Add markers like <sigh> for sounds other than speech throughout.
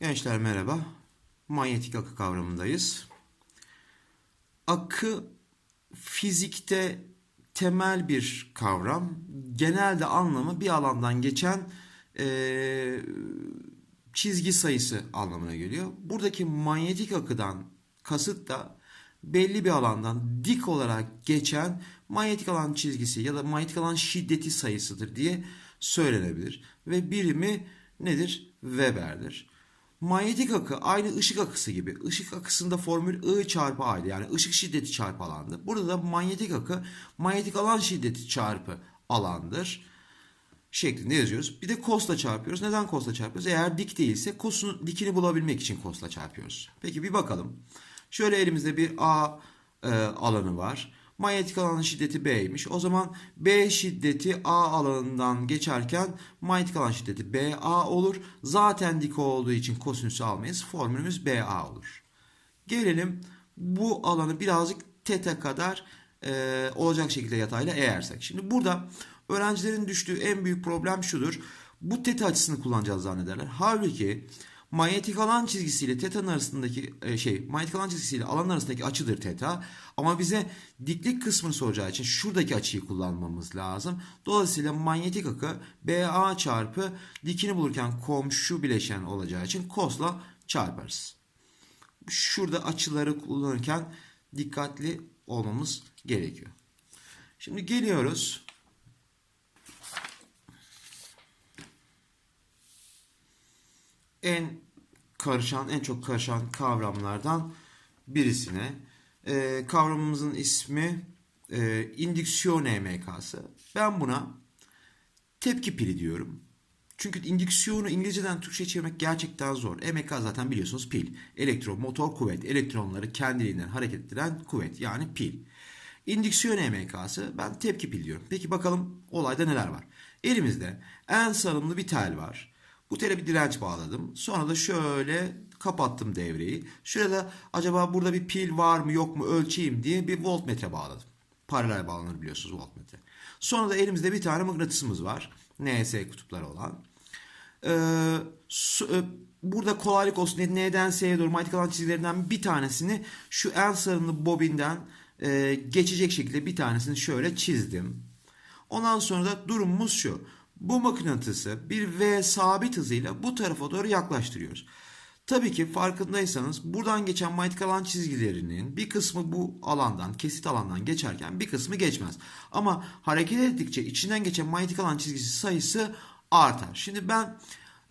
Gençler merhaba. Manyetik akı kavramındayız. Akı fizikte temel bir kavram. Genelde anlamı bir alandan geçen eee, çizgi sayısı anlamına geliyor. Buradaki manyetik akıdan kasıt da belli bir alandan dik olarak geçen manyetik alan çizgisi ya da manyetik alan şiddeti sayısıdır diye söylenebilir. Ve birimi nedir? Weber'dir. Manyetik akı aynı ışık akısı gibi. Işık akısında formül I çarpı A'ydı. Yani ışık şiddeti çarpı alandı. Burada da manyetik akı manyetik alan şiddeti çarpı alandır. Şeklinde yazıyoruz. Bir de cos'la çarpıyoruz. Neden cos'la çarpıyoruz? Eğer dik değilse cos'un dikini bulabilmek için cos'la çarpıyoruz. Peki bir bakalım. Şöyle elimizde bir A e, alanı var. Manyetik alanın şiddeti B'ymiş. O zaman B şiddeti A alanından geçerken manyetik alan şiddeti BA olur. Zaten dik olduğu için kosinüsü almayız. Formülümüz BA olur. Gelelim bu alanı birazcık teta kadar e, olacak şekilde yatayla eğersek. Şimdi burada öğrencilerin düştüğü en büyük problem şudur. Bu teta açısını kullanacağız zannederler. Halbuki manyetik alan çizgisiyle teta'nın arasındaki e, şey manyetik alan çizgisiyle alan arasındaki açıdır teta. Ama bize diklik kısmını soracağı için şuradaki açıyı kullanmamız lazım. Dolayısıyla manyetik akı BA çarpı dikini bulurken komşu bileşen olacağı için cos'la çarparız şurada açıları kullanırken dikkatli olmamız gerekiyor. Şimdi geliyoruz. En karışan, en çok karışan kavramlardan birisine. Ee, kavramımızın ismi e, indüksiyon EMK'sı. Ben buna tepki pili diyorum. Çünkü indüksiyonu İngilizceden Türkçe çevirmek gerçekten zor. EMK zaten biliyorsunuz pil. Elektron, motor kuvvet. Elektronları kendiliğinden hareket ettiren kuvvet. Yani pil. İndüksiyon EMK'sı ben tepki pil diyorum. Peki bakalım olayda neler var? Elimizde en sarımlı bir tel var. Bu tele bir direnç bağladım. Sonra da şöyle kapattım devreyi. Şurada acaba burada bir pil var mı yok mu ölçeyim diye bir voltmetre bağladım. Paralel bağlanır biliyorsunuz voltmetre. Sonra da elimizde bir tane mıknatısımız var. NS kutupları olan. Ee, e, burada kolaylık olsun N'den S'ye doğru manyetik alan çizgilerinden bir tanesini şu en sarımlı bobinden e, geçecek şekilde bir tanesini şöyle çizdim. Ondan sonra da durumumuz şu. Bu mıknatısı bir V sabit hızıyla bu tarafa doğru yaklaştırıyoruz. Tabii ki farkındaysanız buradan geçen manyetik alan çizgilerinin bir kısmı bu alandan, kesit alandan geçerken bir kısmı geçmez. Ama hareket ettikçe içinden geçen manyetik alan çizgisi sayısı artar. Şimdi ben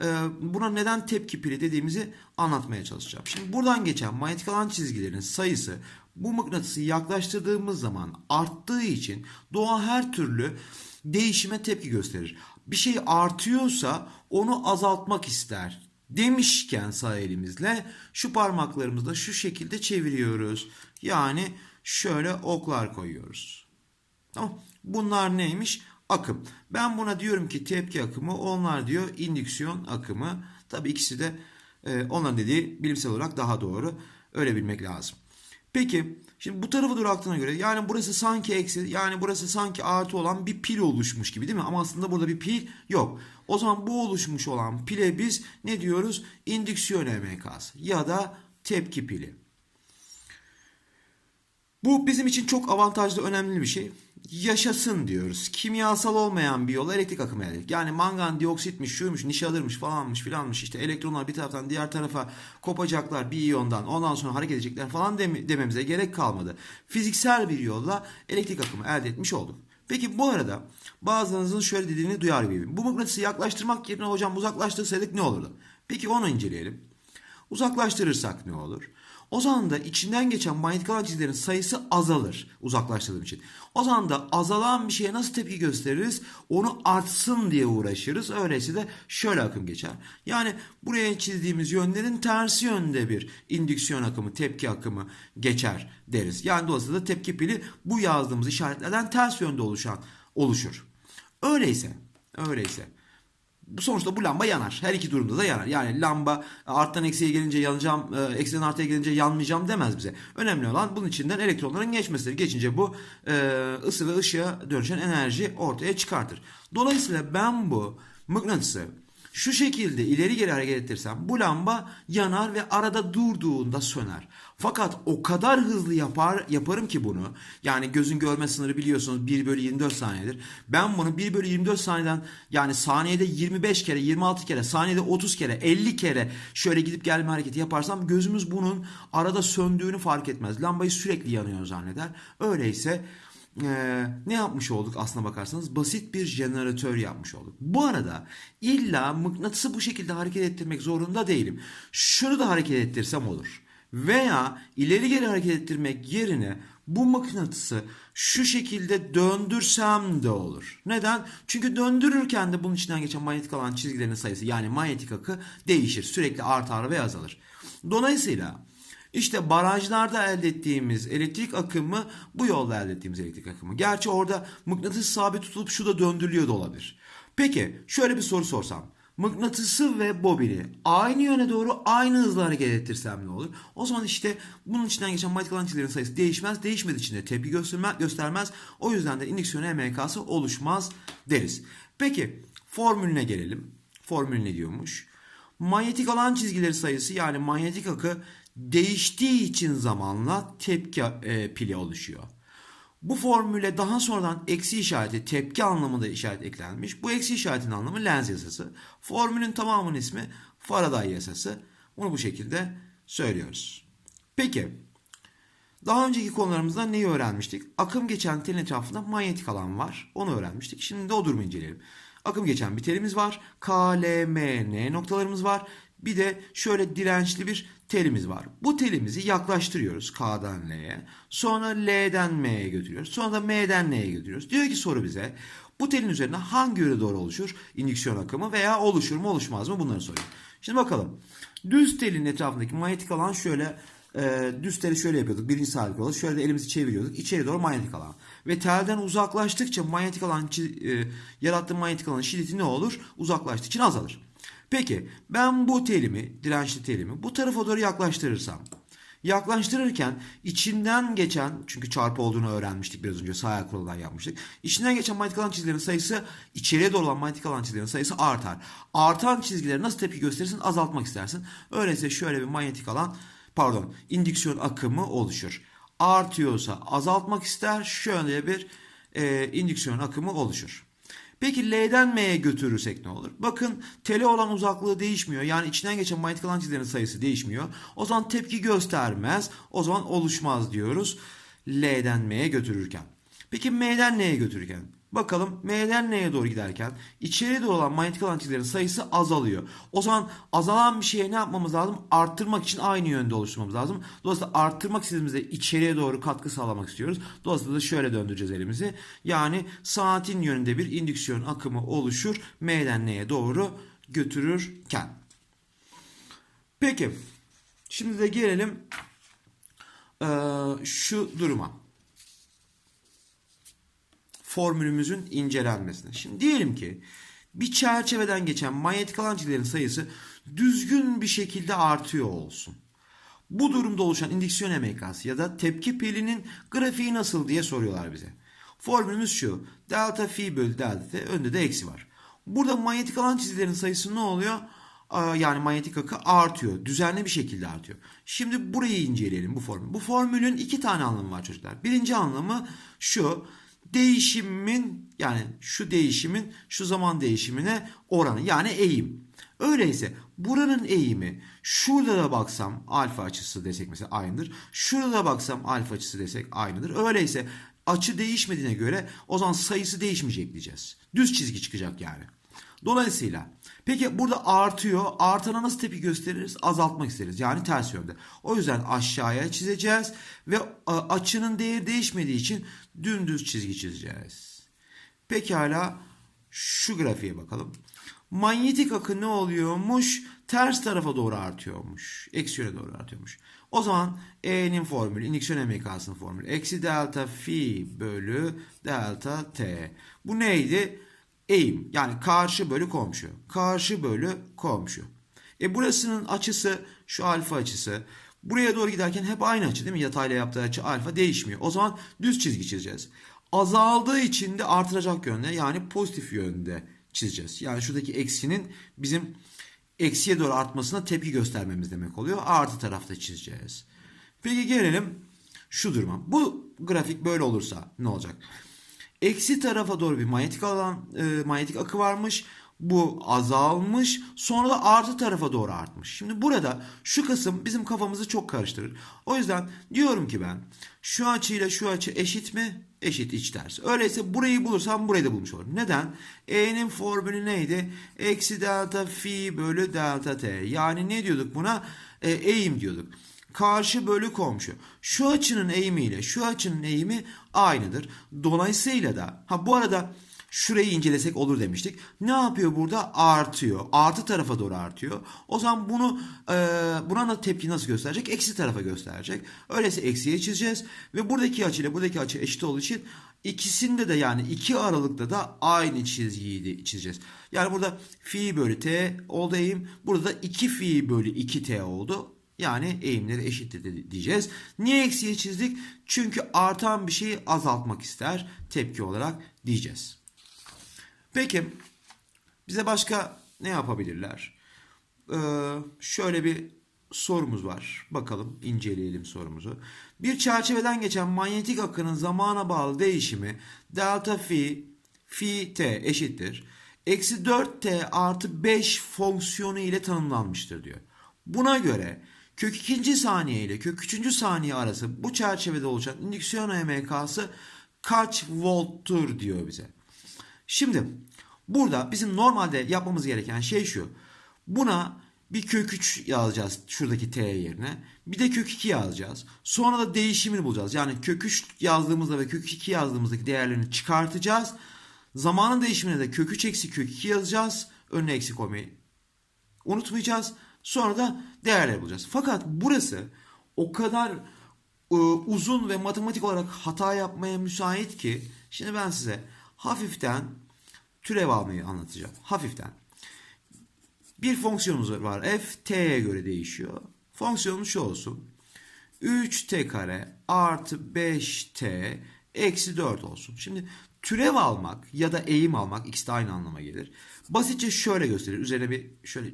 e, buna neden tepki pili dediğimizi anlatmaya çalışacağım. Şimdi buradan geçen manyetik alan çizgilerin sayısı bu mıknatısı yaklaştırdığımız zaman arttığı için doğa her türlü değişime tepki gösterir. Bir şey artıyorsa onu azaltmak ister. Demişken sağ elimizle şu parmaklarımızla şu şekilde çeviriyoruz. Yani şöyle oklar koyuyoruz. Tamam. Bunlar neymiş? Akım. Ben buna diyorum ki tepki akımı, onlar diyor indüksiyon akımı. Tabii ikisi de e, onların dediği bilimsel olarak daha doğru. Öyle bilmek lazım. Peki şimdi bu tarafı doğru aktığına göre yani burası sanki eksi yani burası sanki artı olan bir pil oluşmuş gibi değil mi? Ama aslında burada bir pil yok. O zaman bu oluşmuş olan pile biz ne diyoruz? İndüksiyon EMK'sı ya da tepki pili. Bu bizim için çok avantajlı, önemli bir şey. Yaşasın diyoruz. Kimyasal olmayan bir yolla elektrik akımı elde. Yani mangan dioksitmiş, şuymuş, nişalırmış falanmış filanmış. İşte elektronlar bir taraftan diğer tarafa kopacaklar bir iyondan. Ondan sonra hareket edecekler falan deme- dememize gerek kalmadı. Fiziksel bir yolla elektrik akımı elde etmiş olduk. Peki bu arada bazılarınızın şöyle dediğini duyar gibiyim. Bu mıknatısı yaklaştırmak yerine hocam uzaklaştırsaydık ne olurdu? Peki onu inceleyelim. Uzaklaştırırsak ne olur? O zaman da içinden geçen manyetik alan çizgilerin sayısı azalır uzaklaştırdığım için. O zaman da azalan bir şeye nasıl tepki gösteririz? Onu artsın diye uğraşırız. Öyleyse de şöyle akım geçer. Yani buraya çizdiğimiz yönlerin tersi yönde bir indüksiyon akımı, tepki akımı geçer deriz. Yani dolayısıyla tepki pili bu yazdığımız işaretlerden ters yönde oluşan oluşur. Öyleyse, öyleyse bu sonuçta bu lamba yanar. Her iki durumda da yanar. Yani lamba arttan eksiye gelince yanacağım, e, eksiden artıya gelince yanmayacağım demez bize. Önemli olan bunun içinden elektronların geçmesidir. Geçince bu e, ısı ve ışığa dönüşen enerji ortaya çıkartır. Dolayısıyla ben bu mıknatısı şu şekilde ileri geri hareket ettirsem bu lamba yanar ve arada durduğunda söner. Fakat o kadar hızlı yapar yaparım ki bunu. Yani gözün görme sınırı biliyorsunuz 1 bölü 24 saniyedir. Ben bunu 1 bölü 24 saniyeden yani saniyede 25 kere 26 kere saniyede 30 kere 50 kere şöyle gidip gelme hareketi yaparsam gözümüz bunun arada söndüğünü fark etmez. Lambayı sürekli yanıyor zanneder. Öyleyse ee, ne yapmış olduk aslına bakarsanız basit bir jeneratör yapmış olduk. Bu arada illa mıknatısı bu şekilde hareket ettirmek zorunda değilim. Şunu da hareket ettirsem olur. Veya ileri geri hareket ettirmek yerine bu mıknatısı şu şekilde döndürsem de olur. Neden? Çünkü döndürürken de bunun içinden geçen manyetik alan çizgilerinin sayısı yani manyetik akı değişir. Sürekli artar ve azalır. Dolayısıyla işte barajlarda elde ettiğimiz elektrik akımı bu yolda elde ettiğimiz elektrik akımı. Gerçi orada mıknatıs sabit tutulup şu da döndürülüyor da olabilir. Peki şöyle bir soru sorsam. Mıknatısı ve bobini aynı yöne doğru aynı hızla hareket ettirsem ne olur? O zaman işte bunun içinden geçen manyetik alan çizgilerin sayısı değişmez. Değişmediği için de tepki gösterme, göstermez. O yüzden de indüksiyon EMK'sı oluşmaz deriz. Peki formülüne gelelim. Formül ne diyormuş? Manyetik alan çizgileri sayısı yani manyetik akı değiştiği için zamanla tepki e, pili oluşuyor. Bu formüle daha sonradan eksi işareti tepki anlamında işaret eklenmiş. Bu eksi işaretin anlamı Lenz yasası. Formülün tamamının ismi Faraday yasası. Bunu bu şekilde söylüyoruz. Peki daha önceki konularımızda neyi öğrenmiştik? Akım geçen telin etrafında manyetik alan var. Onu öğrenmiştik. Şimdi de o durumu inceleyelim. Akım geçen bir telimiz var. K, L, M, N noktalarımız var. Bir de şöyle dirençli bir telimiz var. Bu telimizi yaklaştırıyoruz K'dan L'ye. Sonra L'den M'ye götürüyoruz. Sonra da M'den N'ye götürüyoruz. Diyor ki soru bize bu telin üzerine hangi yöne doğru oluşur indüksiyon akımı veya oluşur mu oluşmaz mı bunları soruyor. Şimdi bakalım. Düz telin etrafındaki manyetik alan şöyle e, düz teli şöyle yapıyorduk. Birinci sabit olarak şöyle de elimizi çeviriyorduk. İçeri doğru manyetik alan. Ve telden uzaklaştıkça manyetik alan e, yarattığı manyetik alanın şiddeti ne olur? Uzaklaştıkça azalır. Peki ben bu telimi, dirençli telimi bu tarafa doğru yaklaştırırsam yaklaştırırken içinden geçen çünkü çarpı olduğunu öğrenmiştik biraz önce sağ ayak kuralından yapmıştık. İçinden geçen manyetik alan çizgilerin sayısı içeriye doğru olan manyetik alan çizgilerin sayısı artar. Artan çizgileri nasıl tepki gösterirsin? Azaltmak istersin. Öyleyse şöyle bir manyetik alan pardon indüksiyon akımı oluşur. Artıyorsa azaltmak ister şöyle bir e, indüksiyon akımı oluşur. Peki L'den M'ye götürürsek ne olur? Bakın tele olan uzaklığı değişmiyor. Yani içinden geçen manyetik alan çizgilerin sayısı değişmiyor. O zaman tepki göstermez. O zaman oluşmaz diyoruz. L'den M'ye götürürken. Peki M'den N'ye götürürken? Bakalım M'den N'ye doğru giderken içeriye doğru olan manyetik alan çizgilerin sayısı azalıyor. O zaman azalan bir şeye ne yapmamız lazım? Arttırmak için aynı yönde oluşturmamız lazım. Dolayısıyla arttırmak istediğimizde içeriye doğru katkı sağlamak istiyoruz. Dolayısıyla da şöyle döndüreceğiz elimizi. Yani saatin yönünde bir indüksiyon akımı oluşur. M'den N'ye doğru götürürken. Peki. Şimdi de gelelim ee, şu duruma formülümüzün incelenmesine. Şimdi diyelim ki bir çerçeveden geçen manyetik alan çizgilerin sayısı düzgün bir şekilde artıyor olsun. Bu durumda oluşan indüksiyon emekası ya da tepki pilinin grafiği nasıl diye soruyorlar bize. Formülümüz şu. Delta phi bölü delta t önde de eksi var. Burada manyetik alan çizgilerin sayısı ne oluyor? Yani manyetik akı artıyor. Düzenli bir şekilde artıyor. Şimdi burayı inceleyelim bu formül. Bu formülün iki tane anlamı var çocuklar. Birinci anlamı şu değişimin yani şu değişimin şu zaman değişimine oranı yani eğim. Öyleyse buranın eğimi şurada da baksam alfa açısı desek mesela aynıdır. Şurada da baksam alfa açısı desek aynıdır. Öyleyse açı değişmediğine göre o zaman sayısı değişmeyecek diyeceğiz. Düz çizgi çıkacak yani. Dolayısıyla peki burada artıyor. Artana nasıl tepki gösteririz? Azaltmak isteriz. Yani ters yönde. O yüzden aşağıya çizeceğiz ve açının değeri değişmediği için dümdüz çizgi çizeceğiz. Pekala şu grafiğe bakalım. Manyetik akı ne oluyormuş? Ters tarafa doğru artıyormuş. Eksi yöne doğru artıyormuş. O zaman E'nin formülü, indüksiyon emekasının formülü. Eksi delta fi bölü delta t. Bu neydi? Eğim yani karşı bölü komşu. Karşı bölü komşu. E burasının açısı şu alfa açısı. Buraya doğru giderken hep aynı açı değil mi? Yatayla yaptığı açı alfa değişmiyor. O zaman düz çizgi çizeceğiz. Azaldığı için de artıracak yönde yani pozitif yönde çizeceğiz. Yani şuradaki eksinin bizim eksiye doğru artmasına tepki göstermemiz demek oluyor. Artı tarafta çizeceğiz. Peki gelelim şu duruma. Bu grafik böyle olursa ne olacak? Eksi tarafa doğru bir manyetik alan, e, manyetik akı varmış. Bu azalmış. Sonra da artı tarafa doğru artmış. Şimdi burada şu kısım bizim kafamızı çok karıştırır. O yüzden diyorum ki ben şu açıyla şu açı eşit mi? Eşit iç ters. Öyleyse burayı bulursam burayı da bulmuş olurum. Neden? E'nin formülü neydi? Eksi delta fi bölü delta t. Yani ne diyorduk buna? E, eğim diyorduk karşı bölü komşu. Şu açının eğimiyle şu açının eğimi aynıdır. Dolayısıyla da ha bu arada şurayı incelesek olur demiştik. Ne yapıyor burada? Artıyor. Artı tarafa doğru artıyor. O zaman bunu e, buna da tepki nasıl gösterecek? Eksi tarafa gösterecek. Öyleyse eksiye çizeceğiz ve buradaki açıyla buradaki açı eşit olduğu için ikisinde de yani iki aralıkta da aynı çizgiyi çizeceğiz. Yani burada fi bölü t oldu eğim. Burada da 2 fi bölü 2t oldu. Yani eğimleri eşittir diyeceğiz. Niye eksiye çizdik? Çünkü artan bir şeyi azaltmak ister tepki olarak diyeceğiz. Peki bize başka ne yapabilirler? Ee, şöyle bir sorumuz var. Bakalım inceleyelim sorumuzu. Bir çerçeveden geçen manyetik akının zamana bağlı değişimi delta fi fi t eşittir. Eksi 4t artı 5 fonksiyonu ile tanımlanmıştır diyor. Buna göre kök ikinci saniye ile kök üçüncü saniye arası bu çerçevede oluşan indüksiyon EMK'sı kaç volttur diyor bize. Şimdi burada bizim normalde yapmamız gereken şey şu. Buna bir kök 3 yazacağız şuradaki t yerine. Bir de kök 2 yazacağız. Sonra da değişimini bulacağız. Yani kök 3 yazdığımızda ve kök 2 yazdığımızdaki değerlerini çıkartacağız. Zamanın değişimine de kök 3 eksi kök 2 yazacağız. Önüne eksi koymayı unutmayacağız. Sonra da değerler bulacağız. Fakat burası o kadar e, uzun ve matematik olarak hata yapmaya müsait ki şimdi ben size hafiften türev almayı anlatacağım. Hafiften. Bir fonksiyonumuz var. F t'ye göre değişiyor. Fonksiyonumuz şu olsun. 3t kare artı 5t eksi 4 olsun. Şimdi türev almak ya da eğim almak ikisi de aynı anlama gelir. Basitçe şöyle gösterir. Üzerine bir şöyle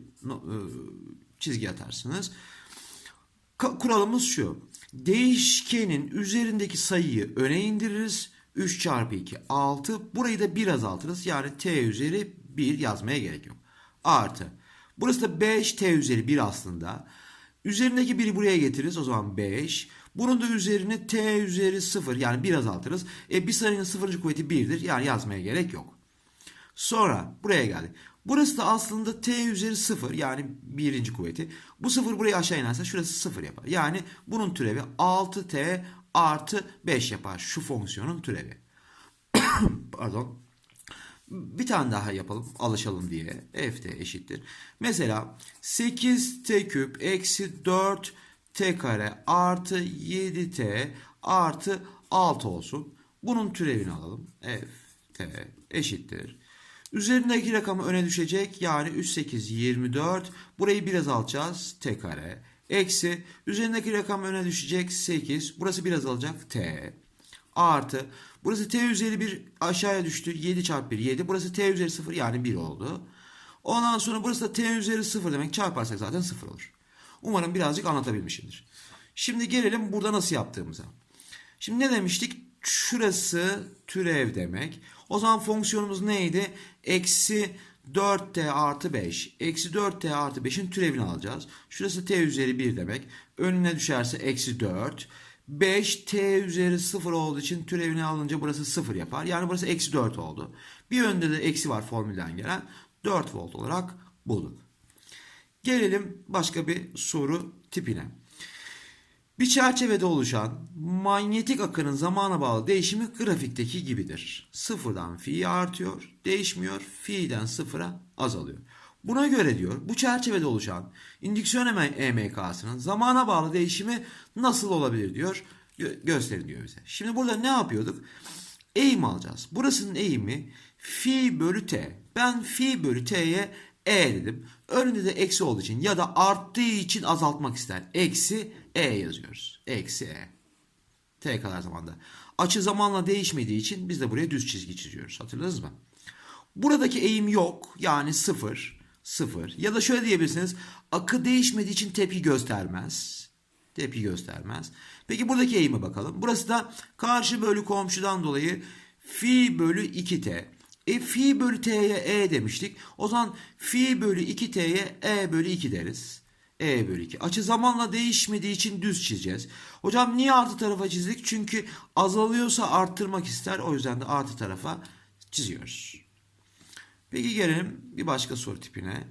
çizgi atarsınız. Kuralımız şu. Değişkenin üzerindeki sayıyı öne indiririz. 3 çarpı 2 6. Burayı da 1 azaltırız. Yani t üzeri 1 yazmaya gerek yok. Artı. Burası da 5 t üzeri 1 aslında. Üzerindeki 1'i buraya getiririz. O zaman 5. Bunun da üzerine t üzeri 0 yani 1 azaltırız. E bir sayının 0. kuvveti 1'dir. Yani yazmaya gerek yok. Sonra buraya geldik. Burası da aslında t üzeri 0 yani birinci kuvveti. Bu 0 buraya aşağı inerse şurası 0 yapar. Yani bunun türevi 6t artı 5 yapar. Şu fonksiyonun türevi. <coughs> Pardon. Bir tane daha yapalım alışalım diye. f eşittir. Mesela 8t küp eksi 4 t kare artı 7t artı 6 olsun. Bunun türevini alalım. f eşittir. Üzerindeki rakamı öne düşecek. Yani 3, 8, 24. Burayı biraz alacağız. T kare. Eksi. Üzerindeki rakam öne düşecek. 8. Burası biraz alacak. T. Artı. Burası T üzeri 1 aşağıya düştü. 7 çarpı 1 7. Burası T üzeri 0 yani 1 oldu. Ondan sonra burası da T üzeri 0 demek. Çarparsak zaten 0 olur. Umarım birazcık anlatabilmişimdir. Şimdi gelelim burada nasıl yaptığımıza. Şimdi ne demiştik? Şurası türev demek. O zaman fonksiyonumuz neydi? Eksi 4t artı 5. Eksi 4t artı 5'in türevini alacağız. Şurası t üzeri 1 demek. Önüne düşerse eksi 4. 5 t üzeri 0 olduğu için türevini alınca burası 0 yapar. Yani burası eksi 4 oldu. Bir önde de eksi var formülden gelen. 4 volt olarak bulduk. Gelelim başka bir soru tipine. Bir çerçevede oluşan manyetik akının zamana bağlı değişimi grafikteki gibidir. Sıfırdan fi artıyor, değişmiyor, fi'den sıfıra azalıyor. Buna göre diyor bu çerçevede oluşan indüksiyon EMK'sının zamana bağlı değişimi nasıl olabilir diyor. Gö gösterin diyor bize. Şimdi burada ne yapıyorduk? Eğim alacağız. Burasının eğimi fi bölü t. Ben fi bölü t'ye e dedim. Önünde de eksi olduğu için ya da arttığı için azaltmak ister. Eksi e yazıyoruz. Eksi e. T kadar zamanda. Açı zamanla değişmediği için biz de buraya düz çizgi çiziyoruz. Hatırladınız mı? Buradaki eğim yok. Yani sıfır. Sıfır. Ya da şöyle diyebilirsiniz. Akı değişmediği için tepki göstermez. Tepki göstermez. Peki buradaki eğime bakalım. Burası da karşı bölü komşudan dolayı fi bölü 2t. E fi bölü t'ye e demiştik. O zaman fi bölü 2t'ye e bölü 2 deriz. E bölü 2. Açı zamanla değişmediği için düz çizeceğiz. Hocam niye artı tarafa çizdik? Çünkü azalıyorsa arttırmak ister. O yüzden de artı tarafa çiziyoruz. Peki gelelim bir başka soru tipine.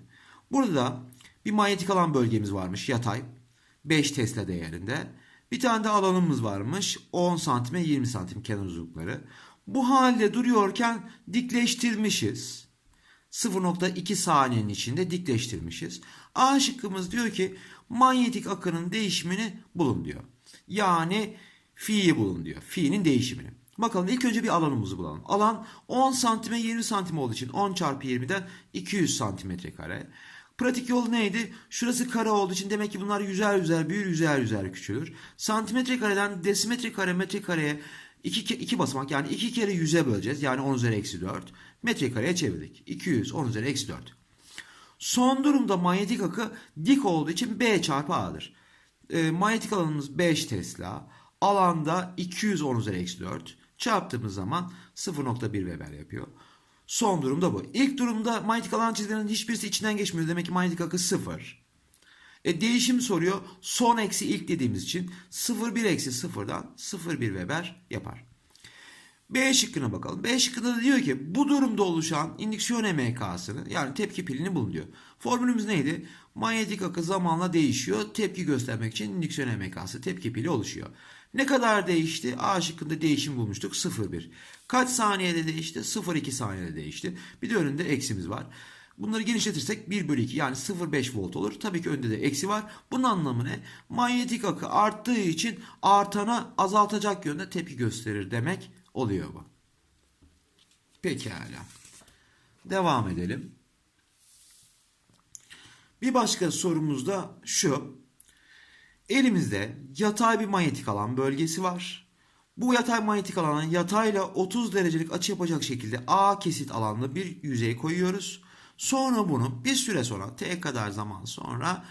Burada bir manyetik alan bölgemiz varmış yatay. 5 Tesla değerinde. Bir tane de alanımız varmış. 10 santime 20 santim kenar uzunlukları. Bu halde duruyorken dikleştirmişiz. 0.2 saniyenin içinde dikleştirmişiz. A şıkkımız diyor ki manyetik akının değişimini bulun diyor. Yani fi'yi bulun diyor. Fi'nin değişimini. Bakalım ilk önce bir alanımızı bulalım. Alan 10 santime 20 santim olduğu için 10 çarpı 20'den 200 santimetre kare. Pratik yol neydi? Şurası kare olduğu için demek ki bunlar yüzer yüzer büyür yüzer yüzer küçülür. Santimetre kareden desimetre kare metre kareye iki, iki basamak yani iki kere yüze böleceğiz. Yani 10 üzeri eksi 4. Metre kareye çevirdik. 200 10 üzeri eksi 4. Son durumda manyetik akı dik olduğu için B çarpı A'dır. E, manyetik alanımız 5 Tesla. Alanda 210 üzeri eksi 4. Çarptığımız zaman 0.1 Weber yapıyor. Son durumda bu. İlk durumda manyetik alan çizgilerinin hiçbirisi içinden geçmiyor. Demek ki manyetik akı 0. E, değişim soruyor. Son eksi ilk dediğimiz için 0,1 eksi 0'dan 0,1 Weber yapar. B şıkkına bakalım. B şıkkında da diyor ki bu durumda oluşan indüksiyon EMK'sını yani tepki pilini bulun diyor. Formülümüz neydi? Manyetik akı zamanla değişiyor. Tepki göstermek için indüksiyon EMK'sı tepki pili oluşuyor. Ne kadar değişti? A şıkkında değişim bulmuştuk 0,1. Kaç saniyede değişti? 0,2 saniyede değişti. Bir de önünde eksimiz var. Bunları genişletirsek 1 bölü 2 yani 0,5 volt olur. Tabii ki önde de eksi var. Bunun anlamı ne? Manyetik akı arttığı için artana azaltacak yönde tepki gösterir demek oluyor bu. Pekala. Devam edelim. Bir başka sorumuz da şu. Elimizde yatay bir manyetik alan bölgesi var. Bu yatay manyetik alana yatayla 30 derecelik açı yapacak şekilde A kesit alanlı bir yüzey koyuyoruz. Sonra bunu bir süre sonra t kadar zaman sonra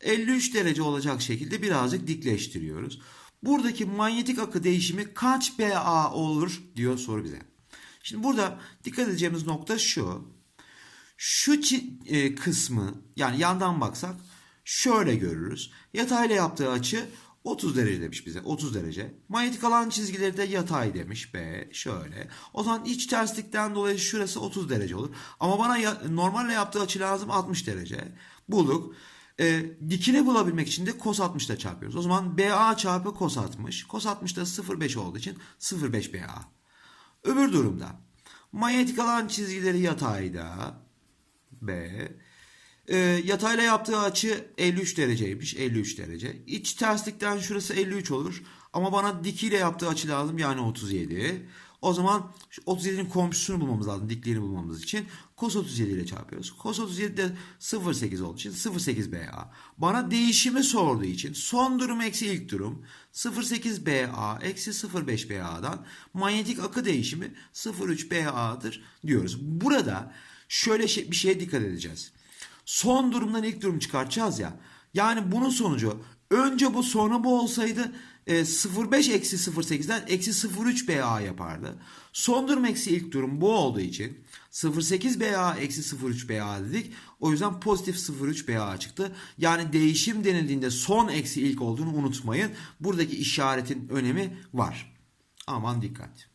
53 derece olacak şekilde birazcık dikleştiriyoruz. Buradaki manyetik akı değişimi kaç BA olur diyor soru bize. Şimdi burada dikkat edeceğimiz nokta şu. Şu e, kısmı yani yandan baksak şöyle görürüz. Yatayla yaptığı açı 30 derece demiş bize. 30 derece. Manyetik alan çizgileri de yatay demiş. B şöyle. O zaman iç terslikten dolayı şurası 30 derece olur. Ama bana ya, normalle yaptığı açı lazım 60 derece. Bulduk. E, dikini bulabilmek için de cos 60 ile çarpıyoruz. O zaman BA çarpı cos 60. Cos 60 da 0,5 olduğu için 0,5 BA. Öbür durumda manyetik alan çizgileri yatayda. B. E, yatayla yaptığı açı 53 dereceymiş. 53 derece. İç terslikten şurası 53 olur. Ama bana dikiyle yaptığı açı lazım. Yani 37. O zaman 37'nin komşusunu bulmamız lazım. Dikliğini bulmamız için. Cos 37 ile çarpıyoruz. Cos 37 de 0,8 olduğu için 0,8 BA. Bana değişimi sorduğu için son durum eksi ilk durum 0,8 BA eksi 0,5 BA'dan manyetik akı değişimi 0,3 BA'dır diyoruz. Burada şöyle şey, bir şeye dikkat edeceğiz. Son durumdan ilk durum çıkartacağız ya. Yani bunun sonucu önce bu sonra bu olsaydı e, 0,5 eksi 0,8'den eksi 0,3 BA yapardı. Son durum eksi ilk durum bu olduğu için 0,8 BA eksi 0,3 BA dedik. O yüzden pozitif 0,3 BA çıktı. Yani değişim denildiğinde son eksi ilk olduğunu unutmayın. Buradaki işaretin önemi var. Aman dikkat.